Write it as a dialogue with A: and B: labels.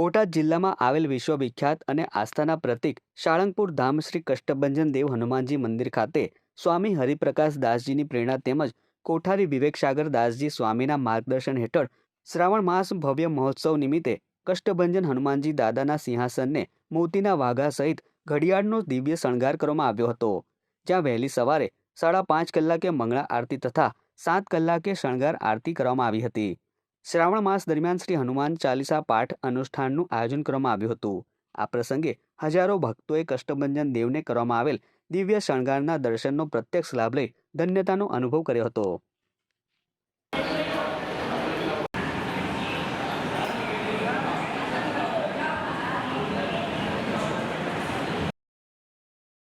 A: બોટાદ જિલ્લામાં આવેલ વિશ્વવિખ્યાત અને આસ્થાના પ્રતીક સાળંગપુર ધામ શ્રી કષ્ટભંજન દેવ હનુમાનજી મંદિર ખાતે સ્વામી હરિપ્રકાશ દાસજીની પ્રેરણા તેમજ કોઠારી વિવેકસાગર દાસજી સ્વામીના માર્ગદર્શન હેઠળ શ્રાવણ માસ ભવ્ય મહોત્સવ નિમિત્તે કષ્ટભંજન હનુમાનજી દાદાના સિંહાસનને મોતીના વાઘા સહિત ઘડિયાળનો દિવ્ય શણગાર કરવામાં આવ્યો હતો. જ્યાં વહેલી સવારે સાડા પાંચ કલાકે મંગળા આરતી તથા સાત કલાકે શણગાર આરતી કરવામાં આવી હતી. શ્રાવણ માસ દરમિયાન શ્રી હનુમાન ચાલીસા પાઠ અનુષ્ઠાનનું આયોજન કરવામાં આવ્યું હતું. આ પ્રસંગે હજારો ભક્તોએ કષ્ટભંજન દેવને કરવામાં આવેલ દિવ્ય શણગારના દર્શનનો પ્રત્યક્ષ લાભ લઈ ધન્યતાનો અનુભવ કર્યો હતો.